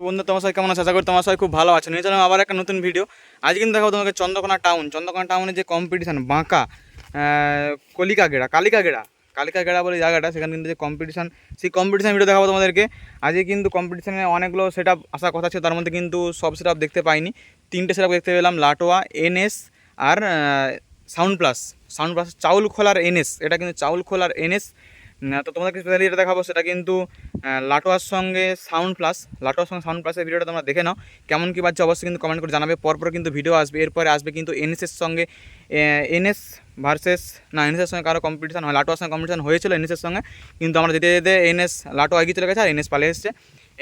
বন্ধু তোমার সবাই কেমন আছে? আশা করি তোমার সবাই খুব ভালো আছে। নিয়ে চলাম আবার একটা নতুন ভিডিও আজ কিন্তু দেখাবো তোমাকে চন্দ্রকোনা টাউন চন্দ্রকোনা টাউনে যে কম্পিটিশান বাঁকা আহ, কলিকা গেড়া কালিকা গেড়া কালিকা গেড়া বলে জায়গাটা সেখানে কিন্তু যে কম্পিটিশান সেই কম্পিটিশান ভিডিও দেখাবো তোমাদেরকে। আজকে কিন্তু কম্পিটিশানে অনেকগুলো সেট আপ আসার কথা ছিল তার মধ্যে কিন্তু সব সেট আপ দেখতে পাইনি। তিনটে সেট আপ দেখতে পেলাম লাটোয়া এনএস আর সাউন্ড প্লাস। সাউন্ড প্লাস চাউল খোলার এনএস এটা কিন্তু চাউল খোলার এনএস। তো তোমাদেরকে স্পেশালি যেটা দেখাবো সেটা কিন্তু লাটোয়ার সঙ্গে সাউন্ড প্লাস লাটোয়ার সঙ্গে সাউন্ড প্লাসের ভিডিওটা তোমরা দেখে নাও। কেমন কী বাজছে অবশ্যই কিন্তু কমেন্ট করে জানাবে। পরপর কিন্তু ভিডিও আসবে। এরপরে আসবে কিন্তু এনএসের সঙ্গে এনএস ভার্সেস না এনএসের সঙ্গে কারও কম্পিটিশন হয়। লাটোয়ার সঙ্গে কম্পিটিশন হয়েছিল এনএসের সঙ্গে, কিন্তু আমরা যেতে যেতে এনএস লাটোয়া এগিয়ে চলে গেছে আর এনএস পালিয়ে এসছে।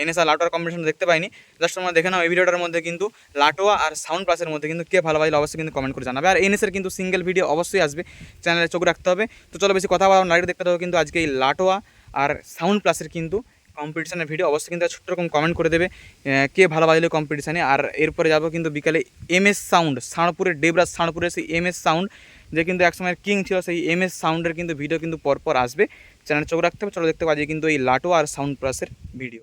এনএস আর লাটোয়ার কম্পিটিশন দেখতে পাইনি। জাস্ট তোমরা দেখে নাও এই ভিডিওটার মধ্যে কিন্তু লাটোয়া আর সাউন্ড প্লাসের মধ্যে কিন্তু কে ভালো বাজলে অবশ্যই কিন্তু কমেন্ট করে জানাবে। আর এনএসের কিন্তু সিঙ্গেল ভিডিও অবশ্যই আসবে চ্যানেলে চোখ রাখতে হবে। তো চলো বেশি কথা বলা নাইট দেখতে হবে কিন্তু আজকে এই লাটোয়া আর সাউন্ড প্লাসের কিন্তু কম্পিটিশনের ভিডিও অবশ্যই কিন্তু ছোট্ট রকম কমেন্ট করে দেবে কে ভালো বাজলে কম্পিটিশানে আর এরপরে যাব কিন্তু বিকালে এম এস সাউন্ড সাঁড়পুরের ডেবরাজ সাঁড়পুরের সেই এম এস সাউন্ড যে কিন্তু একসময় কিং ছিল, সেই এম এস সাউন্ডের কিন্তু ভিডিও কিন্তু পরপর আসবে। চ্যানেল চোখ রাখতে হবে, চলো দেখতে পাচ্ছি কিন্তু এই লাটো আর সাউন্ড প্লাসের ভিডিও